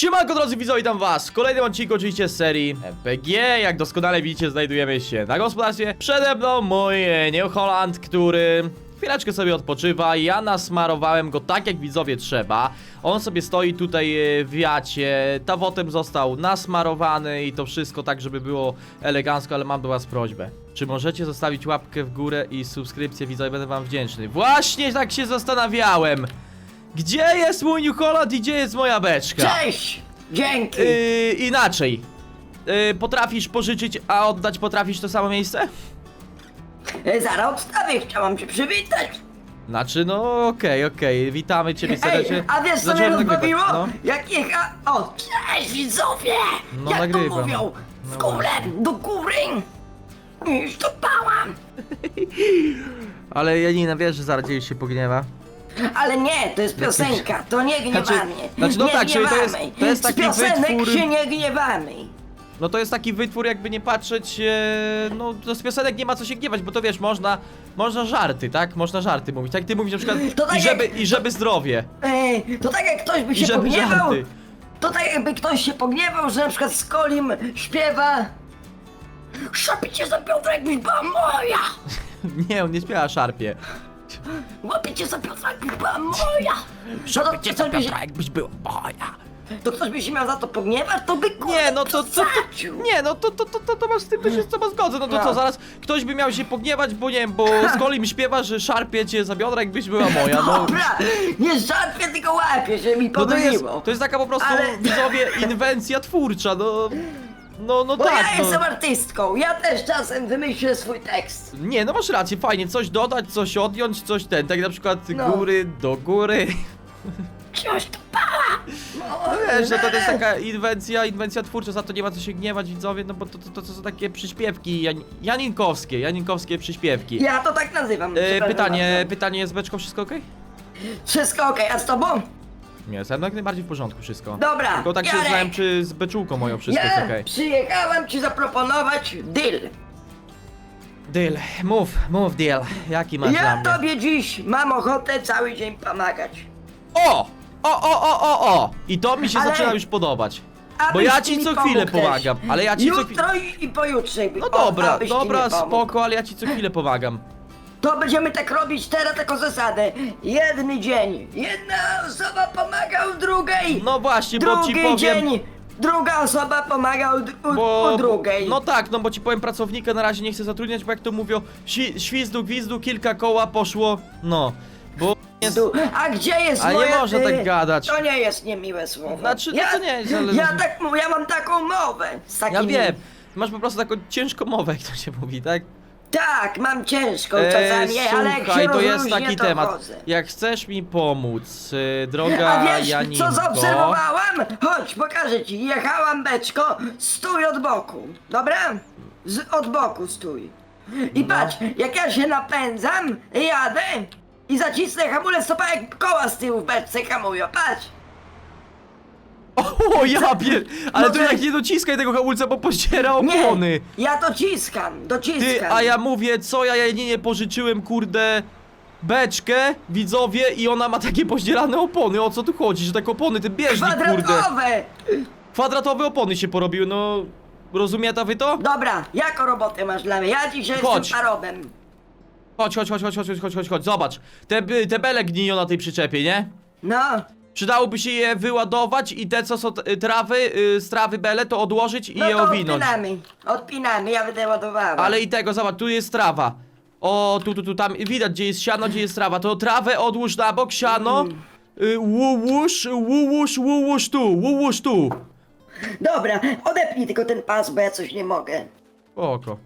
Siemanko drodzy widzowie, witam was w kolejnym odcinku oczywiście z serii MPG Jak doskonale widzicie znajdujemy się na gospodarstwie. Przede mną mój e, New Holland, który chwileczkę sobie odpoczywa. Ja nasmarowałem go tak jak widzowie trzeba. On sobie stoi tutaj e, w wiacie Tawotem został nasmarowany i to wszystko tak żeby było elegancko Ale mam do was prośbę. Czy możecie zostawić łapkę w górę i subskrypcję widzowie, będę wam wdzięczny. Właśnie tak się zastanawiałem gdzie jest mój New Holland i gdzie jest moja beczka? Cześć! Dzięki! Yy, inaczej. Yy, potrafisz pożyczyć, a oddać potrafisz to samo miejsce? E, Zaraz odstawię, chciałam cię przywitać! Znaczy, no okej, okej, witamy ciebie Ej, serdecznie. a wiesz co mnie Zacząłem nagrywać, rozbawiło? No. Jak jecha... O, cześć widzowie! No, Jak nagrywam. to mówią? W No górę, do góry! Już to pałam! Ale Janina, wiesz, że zaraz się pogniewa. Ale nie, to jest piosenka, to nie gniewamy. Znaczy- znaczy, no nie tak, czyli to jest- gniewamy. to jest Z taki piosenek wytwór- się nie gniewamy. No to jest taki wytwór, jakby nie patrzeć, e, no to z piosenek nie ma co się gniewać, bo to wiesz, można, można żarty, tak? Można żarty mówić. Tak ty mówisz na przykład, To tak i żeby, jak- i żeby zdrowie. Ej, to tak jak ktoś by I się żeby pogniewał, żarty. to tak jakby ktoś się pogniewał, że na przykład Skolim śpiewa Szapi cię za Piotra jakbyś była moja! Nie, on nie śpiewa szarpie. Łapię cię za Piotra jakbyś była moja! No to, to, ktoś by się, jakbyś była moja. to ktoś by się miał za to pogniewać, to by kurde Nie, no to, to, to przesadził. nie, no to, to, to, to, to masz z tym też się z tobą zgodzę, no to No. co, zaraz ktoś by miał się pogniewać, bo nie wiem, bo Skolim śpiewa, że szarpie cię za biodra, jakbyś była moja, no. Dobra, nie żartwię, tylko łapię, że mi No to jest, pomyliło. to jest taka po prostu, Ale- widzowie, inwencja twórcza, no. No, no Bo tak, ja jestem no. artystką, ja też czasem wymyślę swój tekst. Nie, no masz rację, fajnie, coś dodać, coś odjąć, coś ten, tak na przykład No. góry do góry. Coś to pała! No wiesz, no to, to jest taka inwencja, inwencja twórcza, za to nie ma co się gniewać, widzowie, no bo to, to, to, są takie przyśpiewki jan, janinkowskie, janinkowskie przyśpiewki. Ja to tak nazywam. E, przepraszam pytanie, pytanie jest beczką, wszystko okej? Wszystko okej, a z tobą? Nie, ze mną jak najbardziej w porządku wszystko. Dobra, Tylko tak się Jarek. zastanawiam, czy z beczułką moją wszystko ja jest okej. przyjechałem ci zaproponować deal. Deal, mów, mów deal, jaki masz dla Ja mnie? tobie dziś mam ochotę cały dzień pomagać. O! O, o, o, o, o! I to mi się Ale- zaczyna już podobać. Abyś Bo ja ty ci mi co chwilę pomógł też. pomagam, ale ja ci co chwilę... Jutro i, i pojutrze. No o, dobra, abyś ty dobra, pomógł. spoko, ale ja ci co chwilę pomagam. To będziemy tak robić teraz taką zasadę. Jeden dzień, jedna osoba pomaga u drugiej. No właśnie, bo Drugi ci powiem... dzień, druga osoba pomaga u, u, u drugiej. No tak, no bo ci powiem, pracownika na razie nie chcę zatrudniać, bo jak to mówią, si, świzdu, gwizdu, kilka koła poszło, no. Bo jest... A gdzie jest A nie moja... można tak gadać. To nie jest niemiłe słowo. Znaczy, no ja, to nie jest, ale- Ja tak mu- ja mam taką mowę z Ja takimi... wiem, masz po prostu taką ciężką mowę, jak to się mówi, tak? Tak, mam ciężką Eee, czasami, ale jak słuchaj, się to jest rozluźnię, taki to temat. chodzę. Jak chcesz mi pomóc, y, droga A wiesz, Janinko... co zaobserwowałam? Chodź, pokażę ci. Jechałam beczko, stój od boku. Dobra? Z, od boku stój. I No. patrz, jak ja się napędzam, jadę i zacisnę hamulec, to pa jak koła z tyłu w beczce hamują. Patrz. O, ja pier... Ale No to to- jak nie dociskaj tego hamulca, bo pościera opony! Nie, ja dociskam, dociskam. Ty, a ja mówię, co ja Janinie pożyczyłem, kurde, beczkę, widzowie, i ona ma takie poździelane opony, o co tu chodzi, że tak opony, ty bieżnik, kurde. Kwadratowe! Kwadratowe opony się porobiły, no... Rozumieta wy to? Dobra, jaką robotę masz dla mnie? Ja dzisiaj Chodź. jestem parobem. Chodź, chodź, chodź, chodź, chodź, chodź, chodź, chodź, zobacz. Te, by- te bele gniją na tej przyczepie, nie? No, Przydałoby się je wyładować i te, co są t- trawy, y, z trawy bele, to odłożyć i no je to owinąć. odpinamy. Odpinamy, ja będę ładowała. Ale i tego, zobacz, tu jest trawa. O, tu, tu, tu, tam, widać gdzie jest siano, gdzie jest trawa. To trawę odłóż na bok, siano. Mm. Y, łułóż, łułóż, łułóż tu, łułóż tu. Dobra, odepnij tylko ten pas, bo ja coś nie mogę. Oko.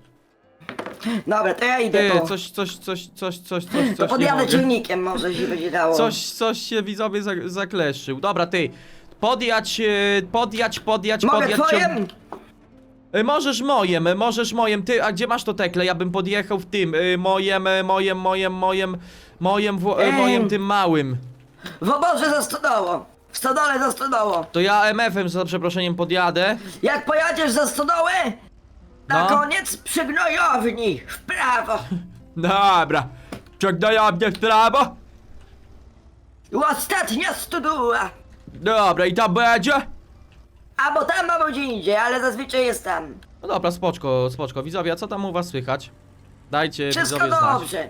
Dobra, to ja idę Ty, po... coś, coś, coś, coś, coś, coś, to coś nie podjadę mogę. ciągnikiem, może się będzie dało. Coś, coś się widzowie za, zakleszczył. Dobra, ty. Podjać, y, podjać, podjać, Mogę podjać. twoim? Y, Możesz mojem, y, możesz mojem, ty, a gdzie masz to tekle? Ja bym podjechał w tym, mojem, mojem, mojem, mojem, mojem, wło- Ej. mojem tym małym. W oborze za stodoło. W stodole za stodoło. To ja MF-em za przeproszeniem podjadę. Jak pojadziesz za stodołę, na No. koniec przy gnojowni, w prawo. Dobra. Mnie w prawo. Ostatnia studuła. Dobra, i tam będzie? Albo tam, albo gdzie indziej, ale zazwyczaj jest tam. No dobra, spoczko, spoczko. Widzowie, a co tam u was słychać? Dajcie Wszystko widzowie znać. dobrze.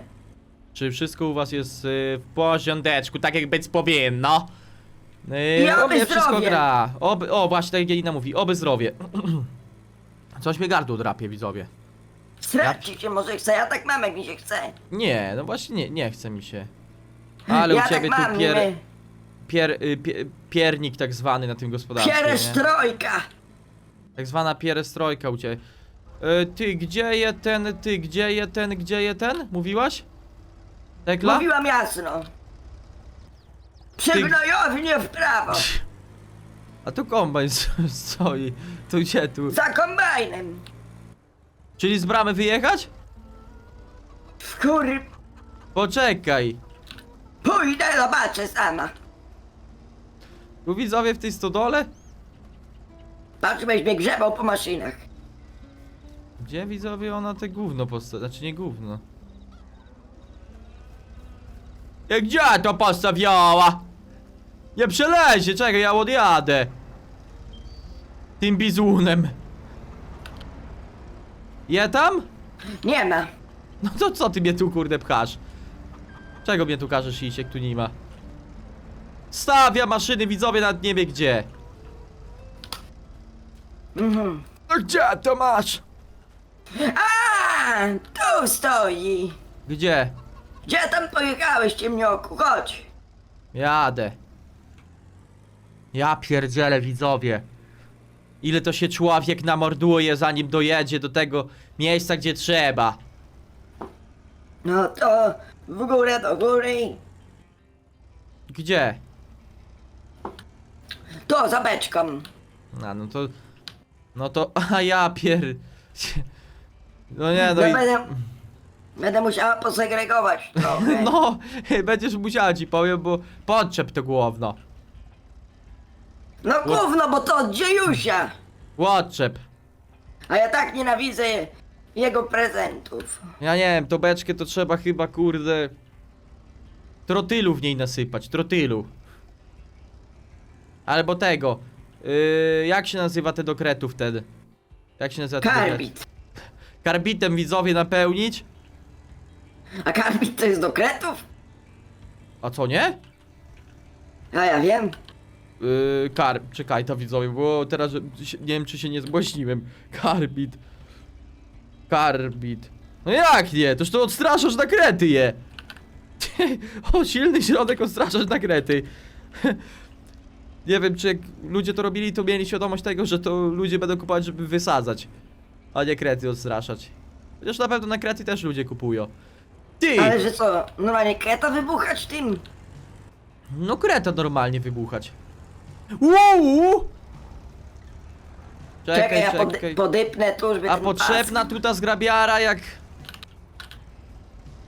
Czy wszystko u was jest y, w porządeczku, tak jak być powinno? Y, I oby wszystko zdrowie. gra. Oby, o, właśnie tak jak Janina mówi, oby zdrowie. Coś mnie gardło drapie, widzowie. Srać ci się może chce, ja tak mam jak mi się chce. Nie, no właśnie nie, nie chce mi się. Ale ja u ciebie tak mam, tu pier, nie. pier, y, pie, piernik tak zwany na tym gospodarstwie, nie? Pierestrojka. Tak zwana pierestrojka u ciebie. Y, ty, gdzie je ten, ty, gdzie je ten, gdzie je ten? Mówiłaś? Tekla? Mówiłam jasno. Przy gnojownie w prawo. A tu kombajn stoi. Tu gdzie tu? Za kombajnem. Czyli z bramy wyjechać? W kur... Poczekaj. Pójdę, zobaczę sama. Tu widzowie w tej stodole? Patrz, byś mnie grzebał po maszynach. Gdzie widzowie ona te gówno postawiła? Znaczy nie gówno. Jak gdzie to postawiała? Nie przelezie, czekaj, ja odjadę. Tym bizunem. Je tam? Nie ma. No to co ty mnie tu kurde pchasz? Czego mnie tu każesz iść, jak tu nie ma? Stawia maszyny, widzowie nawet nie wie gdzie. Mhm. No gdzie to masz? A, tu stoi. Gdzie? Gdzie tam pojechałeś, ciemnioku? Chodź. Jadę. Ja pierdzielę widzowie. Ile to się człowiek namorduje zanim dojedzie do tego miejsca gdzie trzeba. No to w górę do góry. Gdzie? To za beczką. A no to... No to... A ja pier... No nie no Ja i... będę, będę musiała posegregować trochę. No, będziesz musiała ci powiem, bo podczep to główno. No gówno, bo to od dziejusia. Odczep. A ja tak nienawidzę jego prezentów. Ja nie wiem, to beczkę to trzeba chyba kurde... Trotylu w niej nasypać, trotylu. Albo tego. Yy, jak się nazywa te do kretów wtedy? Jak się nazywa te? Karbit. Karbitem widzowie napełnić? A karbit to jest do kretów? A co nie? A ja wiem. Yy, kar... Czekaj to widzowie, bo teraz nie wiem czy się nie zgłośniłem. Karbit. Karbit. No jak nie? Toż to odstraszasz na krety je. o, silny środek odstraszasz na krety. nie wiem czy jak ludzie to robili to mieli świadomość tego, że to ludzie będą kupować żeby wysadzać. A nie krety odstraszać. Chociaż na pewno na krety też ludzie kupują. Ty! Ale że co, normalnie kreta wybuchać tym? No kreta normalnie wybuchać. Wow! Czekaj, Czekaj, ja czekaj. pod, podypnę tu, żeby A ten potrzebna pas- tu ta zgrabiara jak...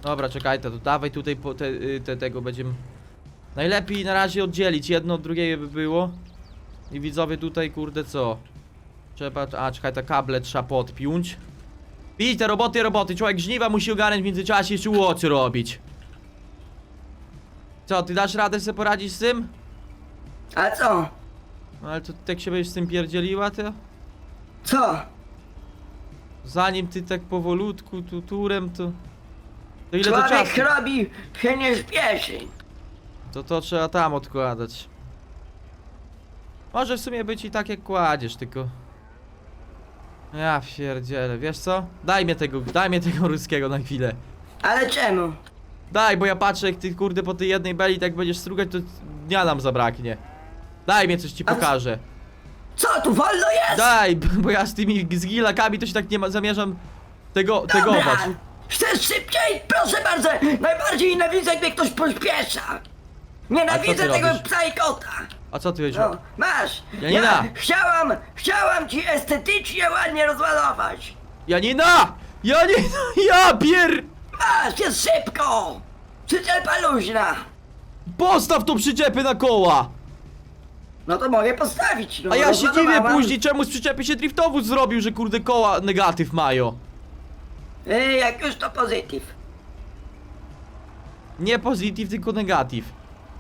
Dobra, czekaj, to, dawaj tutaj po te, y, te, tego będziemy... Najlepiej na razie oddzielić, jedno od drugiego by było. I widzowie tutaj, kurde, co? Trzeba, a czekaj, te kable trzeba podpiąć. Widzisz, te roboty, roboty, człowiek żniwa musi ogarnąć w międzyczasie jeszcze łocy robić. Co, ty dasz radę sobie poradzić z tym? A co? No ale to tak się będziesz z tym pierdzieliła, to? Co? Zanim ty tak powolutku, tu turem, to... To ile to Człowiek czasu? robi, się nie śpieszy. To to trzeba tam odkładać. Może w sumie być i tak jak kładziesz, tylko... Ja pierdzielę, wiesz co? Daj mnie tego, daj mnie tego ruskiego na chwilę. Ale czemu? Daj, bo ja patrzę jak ty kurde po tej jednej beli tak będziesz strugać, to dnia nam zabraknie. Daj mnie coś ci pokażę. Co tu wolno jest? Daj, bo ja z tymi z gilakami to się tak nie ma, zamierzam tego, tegować. Chcesz szybciej? Proszę bardzo! Najbardziej nienawidzę, gdy ktoś pośpiesza! A Nienawidzę co ty tego robisz? psa i kota! A co ty wiesz? No, masz! Janina! Ja chciałam, chciałam ci estetycznie ładnie rozładować! Janina! Janina! Ja pier... Masz, jest szybko! Przyczepa luźna! Postaw tą przyczepę na koła! No to mogę postawić, no A ja się dziwię rozładowałam. później, czemu z przyczepy się driftowóz zrobił, że kurde koła negatyw mają. Ej, jak już to pozytyw. Nie pozytyw, tylko negatyw.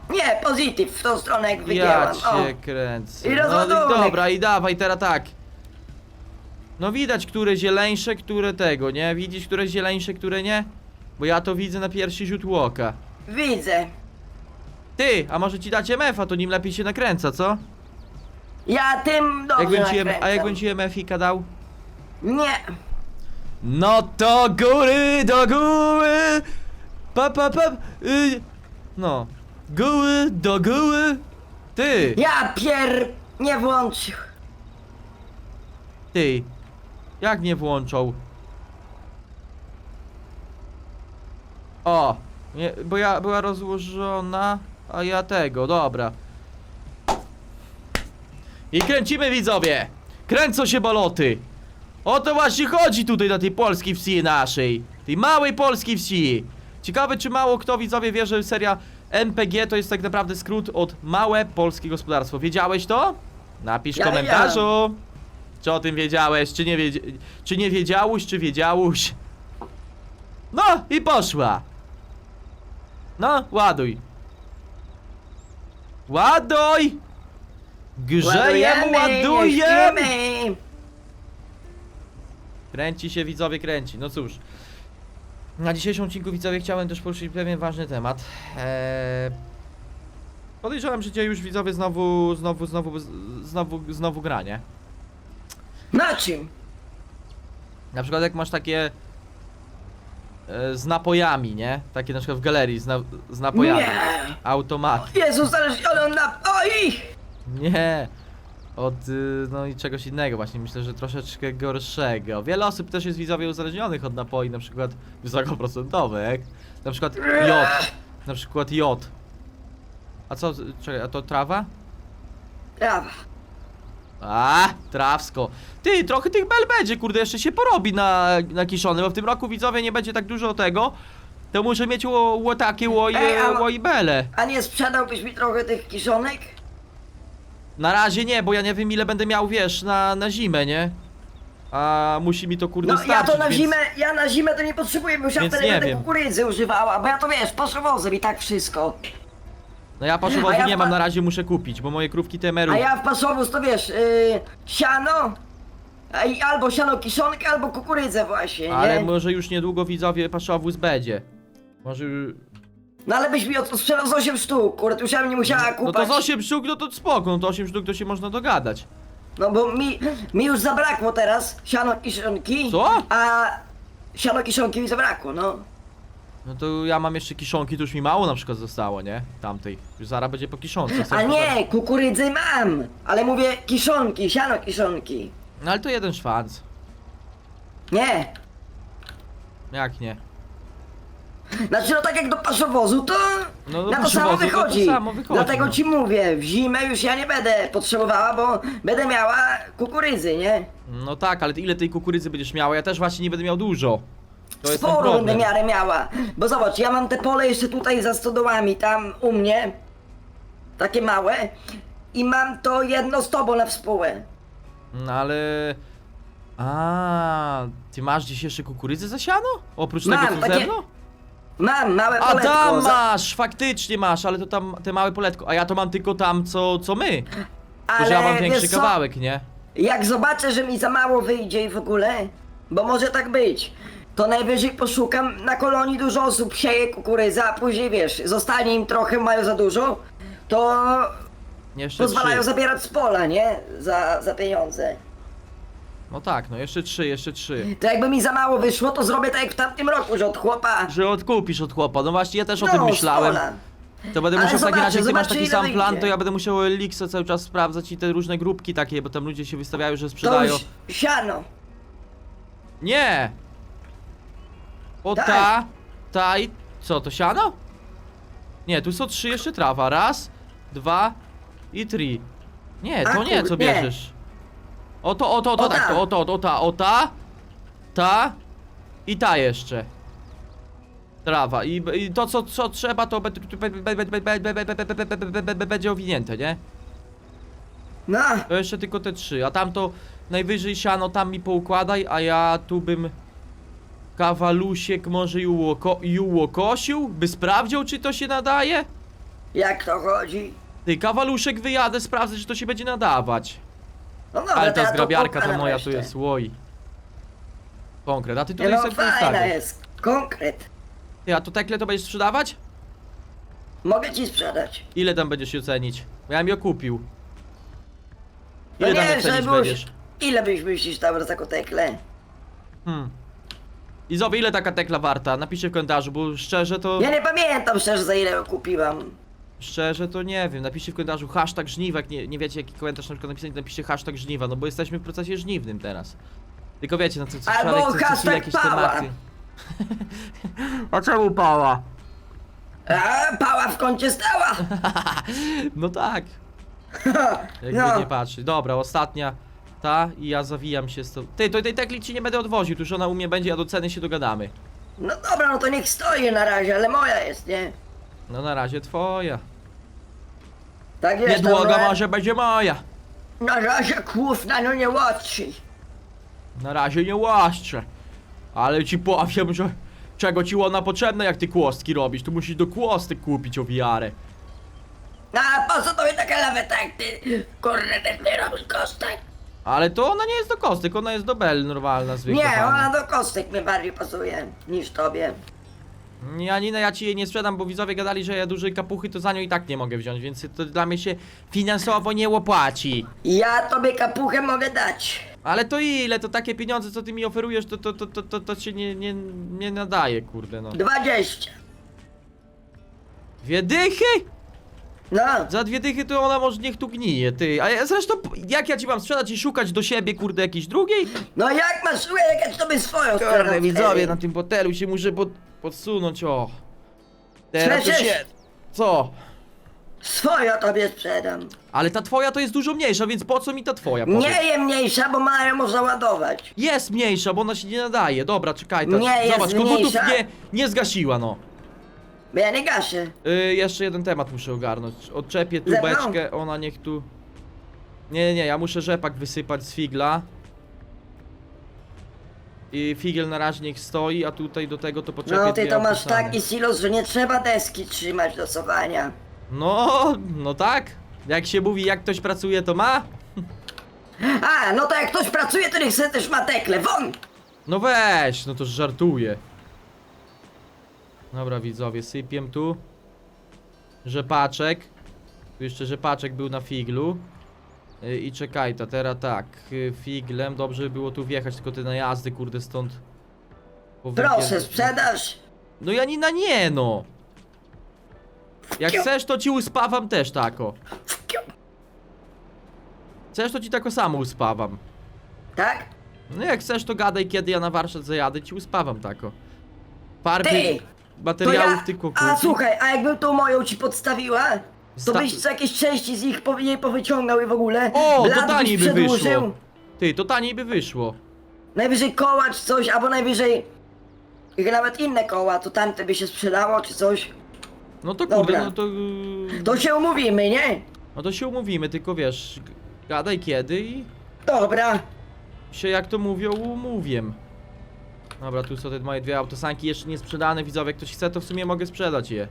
Nie, pozytyw, w tą stronę jak Ja wygięłam. O. cię kręcę. I No rozładunek. dobra, i dawaj teraz tak. No widać, które zieleńsze, które tego, nie? Widzisz, które zieleńsze, które nie? Bo ja to widzę na pierwszy rzut łoka. Widzę. Ty, a może ci dać MF-a, to nim lepiej się nakręca, co? Ja tym dobrze Jakbym ci, nakręcam. a jakbym ci MF-ika dał? Nie. No to góry do góry! Pa, pa, pa, y, no. Góry do góry! Ty, Ja pier... nie włączył. ty. Jak nie włączą? O, nie, bo ja była rozłożona, a ja tego, dobra. I kręcimy widzowie! Kręcą się baloty! O to właśnie chodzi tutaj na tej polskiej wsi naszej. Tej małej polskiej wsi. Ciekawe czy mało kto widzowie wie, że seria MPG to jest tak naprawdę skrót od Małe Polskie Gospodarstwo. Wiedziałeś to? Napisz w Ja komentarzu. Czy o tym wiedziałeś, czy nie, wiedzie czy nie wiedziałuś, czy wiedziałuś. No i poszła. No, ładuj. Ładuj! Grzejemy, ładujemy! nie Kręci się widzowie, kręci. No cóż. Na dzisiejszym odcinku widzowie chciałem też poruszyć pewien ważny temat. Eee... Podejrzewam, że dzisiaj już widzowie znowu, znowu, znowu, znowu, znowu granie. Na czym? Na przykład jak masz takie e, z napojami, nie? Takie na przykład w galerii z, na, z napojami. Nie. Automat. Jezus, ale na... Oj! Nie. Od, y, no i czegoś innego właśnie, myślę, że troszeczkę gorszego. Wiele osób też jest widzowie uzależnionych od napoi, na przykład wysokoprocentowych. Na przykład jod. Na przykład jod. A co, czekaj, a to trawa? Prawa. A, trawsko. Ty, trochę tych bel będzie, kurde, jeszcze się porobi na, na kiszony, bo w tym roku widzowie nie będzie tak dużo tego. To muszę mieć ło, ło takie ło, i- Ej, a- bele. A nie sprzedałbyś mi trochę tych kiszonek? Na razie nie, bo ja nie wiem ile będę miał, wiesz, na, na zimę, nie? A musi mi to kurde No ja starczyć, to na więc... zimę, ja na zimę to nie potrzebuję, bo już ja Więc wtedy nie będę wiem. kukurydzy używała, bo ja to wiesz, poszewozem i tak wszystko. No ja A paszowozu ja nie pa- mam, na razie muszę kupić, bo moje krówki temeru... A ja w paszowóz to wiesz, yy, siano, a i albo siano kiszonkę, albo kukurydzę właśnie, Ale nie? może już niedługo widzowie paszowóz będzie. Może... już- No ale byś mi od- sprzedał z 8 sztuk, kurde, już ja bym nie musiała No kupać. to z 8 sztuk, no to spoko, no to 8 sztuk to się można dogadać. No bo mi, mi już zabrakło teraz siano kiszonki. Co? A siano kiszonki mi zabrakło, no. No to ja mam jeszcze kiszonki, to już mi mało na przykład zostało, nie? Tamtej. Już zaraz będzie po kiszonce. A Chcesz nie, kukurydzy mam, ale mówię kiszonki, siano kiszonki. No ale to jeden szwanc. Nie. Jak nie? Znaczy no tak jak do paszowozu, to No, do na to samo paszowozu to to wychodzi. samo wychodzi, Dlatego no. ci mówię, w zimę już ja nie będę potrzebowała, bo będę miała kukurydzy, nie? No tak, ale ty ile tej kukurydzy będziesz miała? Ja też właśnie nie będę miał dużo. To jest ten Sporo będę miarę miała. Bo zobacz, ja mam te pole jeszcze tutaj za stodołami, tam u mnie. Takie małe. I mam to jedno z tobą na współę. No ale... A, ty masz gdzieś jeszcze kukurydzę zasiano? Oprócz Mam, tego co takie- ze mną? Mam małe A poletko. tam za- masz, faktycznie masz, ale to tam te małe poletko. A ja to mam tylko tam co, co my. Ale że ja mam większy wiesz co? kawałek, nie? Jak zobaczę, że mi za mało wyjdzie i w ogóle, bo może tak być, to najwyżej poszukam na kolonii dużo osób sieje kukurydzę, a później wiesz, zostanie im trochę, mają za dużo, to Jeszcze pozwalają trzy. zabierać z pola, nie? Za, za pieniądze. No tak, no jeszcze trzy, jeszcze trzy. To jakby mi za mało wyszło, to zrobię tak jak w tamtym roku, że od chłopa. Że odkupisz od chłopa. No właśnie, ja też o no, tym z myślałem. pola. To będę Ale musiał w takim zobaczę, razie, jak ty masz zobaczę, taki ile sam plan, wyjdzie. to ja będę musiał Elixa cały czas sprawdzać i te różne grupki takie, bo tam ludzie się wystawiają, że To sprzedają. już siano. Nie! O ta, ta i... Co, to siano? Nie, tu są trzy jeszcze trawa. Raz, dwa i trzy. Nie, to nie, co bierzesz. O to, o to, o to, O tak, to, o to, o ta, o ta, ta i ta jeszcze. Trawa. I, to, co, co trzeba, to będzie- owinięte, nie? No, To jeszcze tylko te trzy, a tam to najwyżej siano tam mi poukładaj, a ja tu bym kawalusiek może i ułokosił, by sprawdził czy to się nadaje? Jak to chodzi? Ty, kawaluszek wyjadę, sprawdzę, czy to się będzie nadawać. No dobra, Ale to ja ta to zgrabiarka to pokładam moja tu jest słoi. Konkret, a ty Nie tutaj no, sobie fajna jest. Konkret. Ty, a to tekle to będziesz sprzedawać? Mogę ci sprzedać. Ile tam będziesz się cenić? Bo ja bym ją kupił. No Ile tam cenić będziesz? Ile byś myślisz tam za taką teklę? Hmm. I zobacz, ile taka tekla warta? Napiszcie w komentarzu, bo szczerze to... Ja nie pamiętam szczerze za ile ją kupiłam. Szczerze to nie wiem, napiszcie w komentarzu hashtag żniwek, nie, nie wiecie jaki komentarz na przykład napisać, napiszcie hashtag żniwa, no bo jesteśmy w procesie żniwnym teraz. Tylko wiecie, no co, co Albo wczoraj co- co chwilę hashtag jakieś pała. tematy. A czemu pała? A, pała w kącie stała! No tak, jakby no, nie patrzeć. Dobra, ostatnia ta i ja zawijam się z tą... Ty, to tej tekli ci nie będę odwoził, tu już ona u mnie będzie, a do ceny się dogadamy. no dobra, no to niech stoi na razie, ale moja jest, nie? No na razie twoja. Tak jest, Niedługo dobra. może będzie moja. Na razie kłówna, no nie łatwiej. Na razie nie łaszczę. Ale ci powiem, że czego ci ona potrzebna, jak ty kłostki robisz? Tu musisz do kłostek kupić owijarę. No a po co tobie takie lawety, jak ty kurde też nie robisz kostek? Ale to ona nie jest do kostek, ona jest do bel normalna, zwykła. Nie, ona do kostek mi bardziej pasuje niż tobie. Janina, ja ci jej nie sprzedam, bo widzowie gadali, że ja duże kapuchy to za nią i tak nie mogę wziąć, więc to dla mnie się finansowo nie opłaci. Ja tobie kapuchę mogę dać. Ale to ile? To takie pieniądze, co ty mi oferujesz, to, to, to, to, to, to się nie, nie, nie nadaje, kurde no. 20. Dwie dychy? No, Za dwie dychy to ona może niech tu gnije, ty. A ja, zresztą, jak ja ci mam sprzedać i szukać do siebie, kurde, jakiejś drugiej? no jak masz jak ja tobie swoją Kurde, widzowie, na tym fotelu się muszę pod, podsunąć, o. Teraz to Słyszysz? się... Co? Swoją tobie sprzedam. Ale ta twoja to jest dużo mniejsza, więc po co mi ta twoja? powiedz? Nie jest mniejsza, bo Maja może ładować. Jest mniejsza, bo ona się nie nadaje. Dobra, czekaj, ta, Nie jest zobacz, kogutów mniejsza. nie, nie zgasiła, no. Bo ja nie gaszę. Y, jeszcze jeden temat muszę ogarnąć. Odczepię Ze mną? tubeczkę, ona niech tu... Nie, nie, nie, ja muszę rzepak wysypać z figla. I figiel na razie niech stoi, a tutaj do tego to poczepię No ty dwie to masz taki silos, że nie trzeba deski trzymać do sowania. No, no tak. Jak się mówi, jak ktoś pracuje, to ma. A, no to jak ktoś pracuje, to niech sobie też ma tekle. Won! No weź, no to żartuję. Dobra widzowie, sypiem tu. Rzepaczek. Tu jeszcze rzepaczek był na figlu. Y, I czekaj, to teraz tak. y, Figlem, dobrze by było tu wjechać, tylko te najazdy, kurde, stąd. Proszę, sprzedaż. No Janina nie no. Jak chcesz, to ci uspawam też tako. Chcesz, to ci tako samo uspawam. Tak? No jak chcesz, to gadaj, kiedy ja na warsztat zajadę, ci uspawam tako. Farby, Ty! Materiałów ja... tylko A słuchaj, a jakbym tą moją ci podstawiła, to Sta- byś co jakieś części z nich po, jej powyciągał i w ogóle. O, to byś taniej by przedłużył. wyszło. Ty, to taniej by wyszło. Najwyżej koła czy coś, albo najwyżej... Jak nawet inne koła, to tamte by się sprzedało czy coś. No to kurde, Dobra. no to... yy, To się umówimy, nie? No to się umówimy, tylko wiesz, g- gadaj kiedy i Dobra. się jak to mówią umówiem. Dobra, tu są te moje dwie autosanki jeszcze nie sprzedane, widzowie, jak ktoś chce, to w sumie mogę sprzedać je.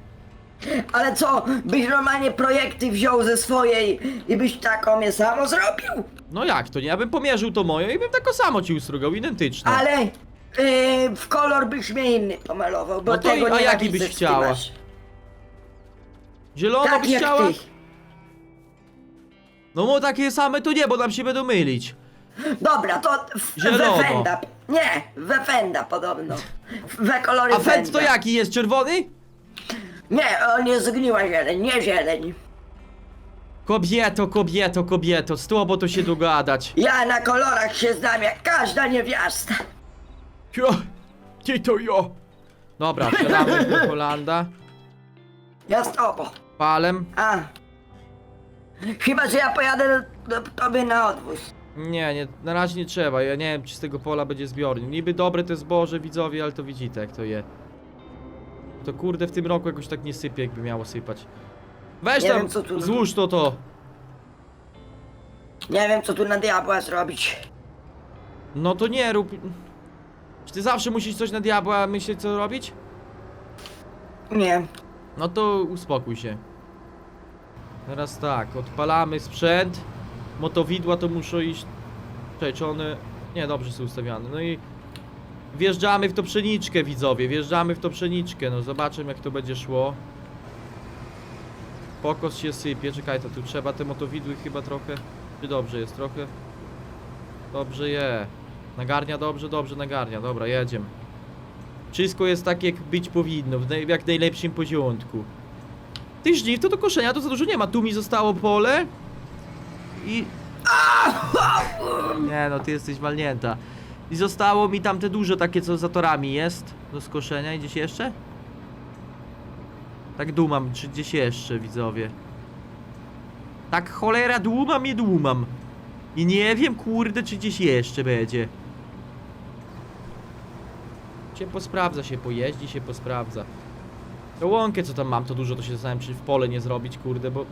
Ale co, byś normalnie projekty wziął ze swojej i byś taką je samo zrobił? No jak to nie? Ja bym pomierzył to moje i bym tako samo ci ustrugał, identyczne. Ale yy, w kolor byś mnie inny pomalował, bo No to tego i- a nie jaki byś chciała? Zielono Tak byś jak chciała? ty. No bo takie same to nie, bo nam się będą mylić. Dobra, to w, Zielono. we. Nie, we Fenda podobno. We kolory A Fenda. to jaki jest? Czerwony? Nie, on jest zgniła zieleń, nie zieleń. Kobieto, kobieto, kobieto, z tobą to się dogadać. Ja na kolorach się znam jak każda niewiasta. Jo, ty to jo. Dobra, wsiadamy do Holanda. Ja z tobą. Palem. A. Chyba, że ja pojadę do, do tobie na odwóz. Nie, nie, na razie nie trzeba. Ja nie wiem, czy z tego pola będzie zbiornik. Niby dobre to zboże, widzowie, ale to widzicie, jak to je. To kurde w tym roku jakoś tak nie sypie, jakby miało sypać. Weź Nie tam, wiem, co tu- złóż to to. Nie wiem, co tu na diabła zrobić. No to nie rób. Czy ty zawsze musisz coś na diabła myśleć, co robić? Nie. No to uspokój się. Teraz tak, odpalamy sprzęt. Motowidła to muszą iść. Czekaj, one... Nie, dobrze są ustawiane. No i wjeżdżamy w tą pszeniczkę, widzowie. Wjeżdżamy w tą pszeniczkę. No zobaczymy, jak to będzie szło. Pokos się sypie. Czekaj, to tu trzeba te motowidły chyba trochę. Czy dobrze jest trochę? Dobrze je. Nagarnia dobrze, dobrze nagarnia. Dobra, jedziemy. Wszystko jest tak, jak być powinno. W jak najlepszym poziomku. Tych żniw to do koszenia to za dużo nie ma. Tu mi zostało pole. I... Nie no, ty jesteś walnięta. I zostało mi tam te duże takie, co za torami jest. Do skoszenia. I gdzieś jeszcze? Tak dumam, czy gdzieś jeszcze, widzowie. Tak cholera dłumam i dłumam. I nie wiem, kurde, czy gdzieś jeszcze będzie. Się posprawdza się, pojeździ się, posprawdza. To łąkę, co tam mam, to dużo, to się zastanawiam, czy w pole nie zrobić, kurde, bo...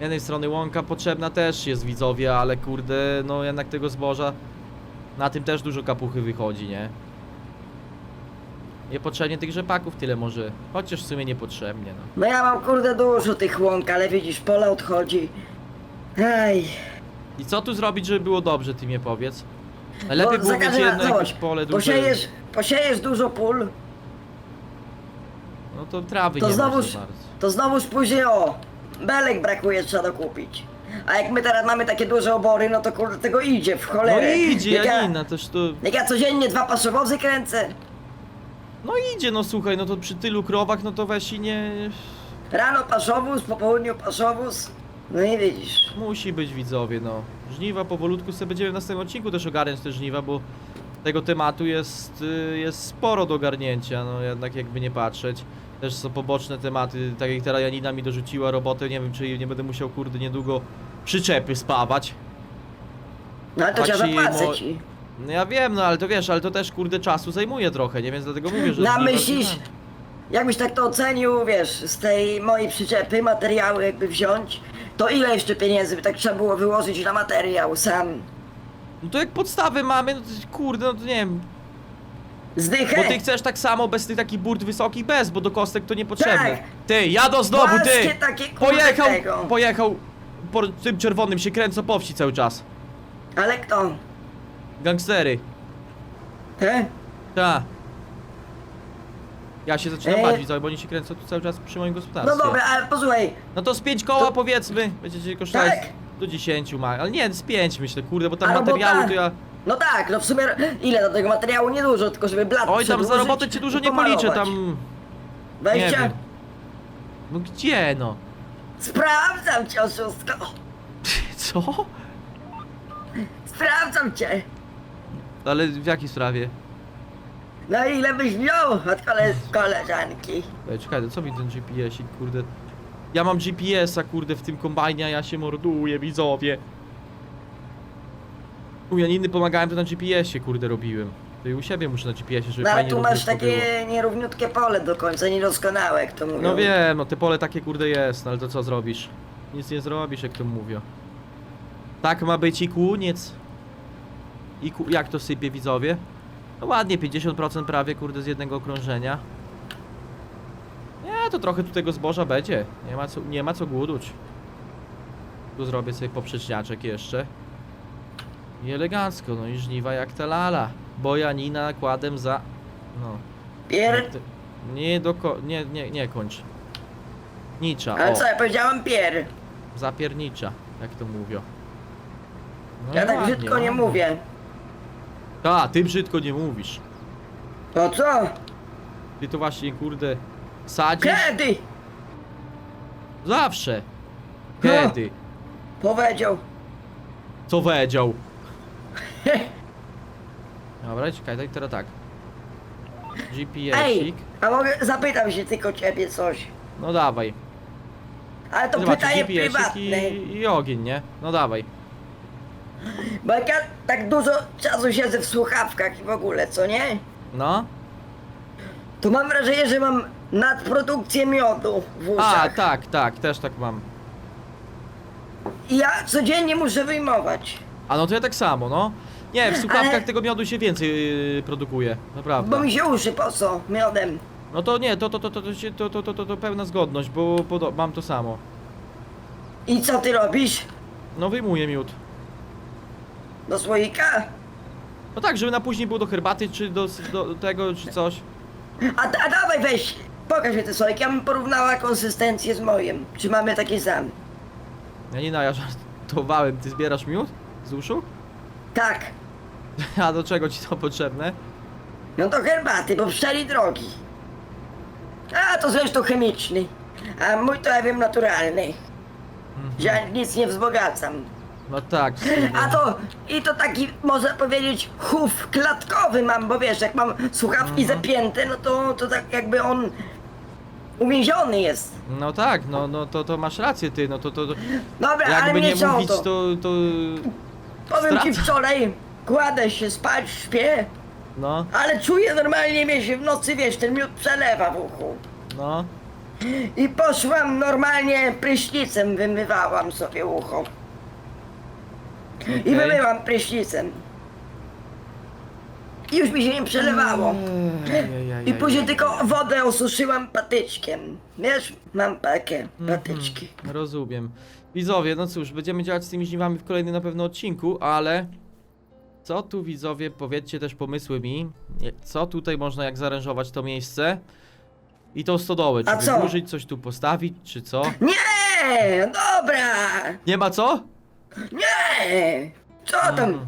Z jednej strony łąka potrzebna też jest widzowie, ale kurde, no jednak tego zboża na tym też dużo kapuchy wychodzi, nie? Niepotrzebnie tych rzepaków tyle może, chociaż w sumie niepotrzebnie, no. No ja mam kurde dużo tych łąk, ale widzisz, pole odchodzi. Ej. I co tu zrobić, żeby było dobrze, ty mnie powiedz? Najlepiej No, było mieć każdym jedno razem, jakieś zobacz, pole duże. Posiejesz, posiejesz dużo pól, No to trawy to nie znowuż, ma za bardzo. to znowuż później o, belek brakuje, trzeba dokupić. A jak my teraz mamy takie duże obory, no to kurde tego idzie w No cholerę. idzie, jak ja, Janina, też to... jak ja codziennie dwa paszowozy kręcę, No idzie, no słuchaj, no to przy tylu krowach, no to weź i nie... rano paszowóz, po południu paszowóz, no i widzisz. Musi być widzowie, no. Żniwa powolutku sobie będziemy w następnym odcinku też ogarniać te żniwa, bo tego tematu jest, y, jest sporo do ogarnięcia, no jednak jakby nie patrzeć. Też są poboczne tematy, tak jak teraz Janina mi dorzuciła robotę, nie wiem czy nie będę musiał kurde niedługo przyczepy spawać. No ale to trzeba Patrz, i zapłacę mo- ci. No ja wiem, no ale to wiesz, ale to też kurde czasu zajmuje trochę, nie? Więc dlatego mówię, że... Na żniwa- myślisz, jakbyś tak to ocenił, wiesz, z tej mojej przyczepy materiały jakby wziąć, to ile jeszcze pieniędzy by tak trzeba było wyłożyć na materiał sam? No to jak podstawy mamy, no to kurde, no to nie wiem, Zdychę? Bo ty chcesz tak samo bez tych takich burt wysokich, bez, bo do kostek to niepotrzebne. Tak. Ty, jadą znowu, ty! takie, kurde, Pojechał, tego. pojechał po tym czerwonym się kręcą po wsi cały czas. Ale kto? Gangstery, He? ta. Ja się zaczynam Ej. bać, widzowie, bo oni się kręcą tu cały czas przy moim gospodarstwie. No dobra, ale posłuchaj, No to z pięć koła To- powiedzmy, będziecie kosztować Tak. do 10 ma, ale nie, z pięć myślę, kurde, bo tam A robota? materiału to ja... no tak, no w sumie ile do tego materiału? Niedużo, tylko żeby blat Oj, tam za przedłużyć robotę cię dużo i nie policzę, pomalować. tam... 20? Nie wiem. No gdzie no? Sprawdzam cię, oszustko! Co? Sprawdzam cię! Ale w jakiej sprawie? No ile byś wziął od kole koleżanki? Ej, czekaj, to co mi ten GPS-ik, kurde? Ja mam GPS-a, kurde, w tym kombajnie, a ja się morduję, widzowie. U Janiny pomagałem, to na GPS-ie, kurde, robiłem. To i u siebie muszę na GPS-ie, żeby No ale fajnie tu masz było. takie nierówniutkie pole do końca, niedoskonałe, jak to mówią. No wiem, no te pole takie, kurde, jest, no ale to co zrobisz? Nic nie zrobisz, jak to mówią. Tak ma być i koniec. I ku... jak to sypie, widzowie? No ładnie, 50% prawie, kurde, z jednego okrążenia. Nie, to trochę tu tego zboża będzie. Nie ma co, nie ma co głuduć. Tu zrobię sobie poprzeczniaczek jeszcze. I elegancko, no i żniwa jak ta lala. Bo Janina nakładem za... No. Pier... Nie do ko... Nie, nie, nie kończ. Nicza, Ale o. co, ja powiedziałem pier. Zapiernicza, jak to mówią. No Ja i tak ładnie, brzydko nie ładnie. mówię. Ta, ty brzydko nie mówisz. To co? Ty to właśnie, kurde, sadzisz Kiedy? zawsze. No. Kiedy? Powiedział. Co wiedział? Dobra, czekaj, tak teraz tak. Ej, GPS-ik. a mogę, zapytam się tylko ciebie coś. No dawaj. Ale to Zobacz, pytanie GPS-ik prywatne. i, i ogień, nie? No dawaj. Bo jak ja tak dużo czasu siedzę w słuchawkach i w ogóle, co nie? No. To mam wrażenie, że mam nadprodukcję miodu w A, uszach. tak, tak, też tak mam. I ja codziennie muszę wyjmować. A no to ja tak samo, no. Nie, w słuchawkach Ale- tego miodu się więcej yy, produkuje, naprawdę. Bo mi się uszy po miodem. No to nie, to, to, to, to, to, się- to, to, to, to, to pełna zgodność, bo podo- mam to samo. I co ty robisz? No wyjmuję miód. Do słoika? No tak, żeby na później było do herbaty, czy do, do tego, czy coś. A, a dawaj weź, pokaż mi ten słoik, ja bym porównała konsystencję z moim. Czy mamy taki sam? Ja nie no, ja żartowałem. Ty zbierasz miód? Z uszu? Tak. A do czego ci to potrzebne? No do herbaty, bo pszczeli drogi. A to zresztą chemiczny. A mój to ja wiem naturalny. Ja nic nie wzbogacam. No tak. A to i to taki można powiedzieć chów klatkowy mam, bo wiesz, jak mam słuchawki zapięte, no to, to tak jakby on uwięziony jest. No tak, no, no to, to masz rację ty, no to, to, to Dobra, ale jakby mnie nie mówić to? to, to, Powiem ci wczoraj, kładę się spać, śpię, no, ale czuję normalnie mnie się w nocy, wiesz, ten miód przelewa w uchu. no, I poszłam normalnie prysznicem, wymywałam sobie ucho. I Okej. wymyłam prysznicem. I już mi się nie przelewało. Ejejejej. I później tylko wodę osuszyłam patyczkiem. Wiesz, mam takie patyczki. Mhm, rozumiem. Widzowie, no cóż, będziemy działać z tymi żniwami w kolejnym na pewno odcinku, ale... Co tu widzowie, powiedzcie też pomysły mi, co tutaj można jak zaaranżować to miejsce i tą stodołę, czy A co? wydłużyć, coś tu postawić, czy co? Nie, dobra, Nie ma co? nie. Co tam? Mhm.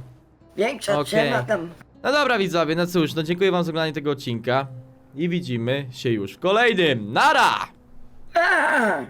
Większa Okej. trzeba tam. No dobra widzowie, no cóż, no dziękuję wam za oglądanie tego odcinka i widzimy się już w kolejnym. Nara! A!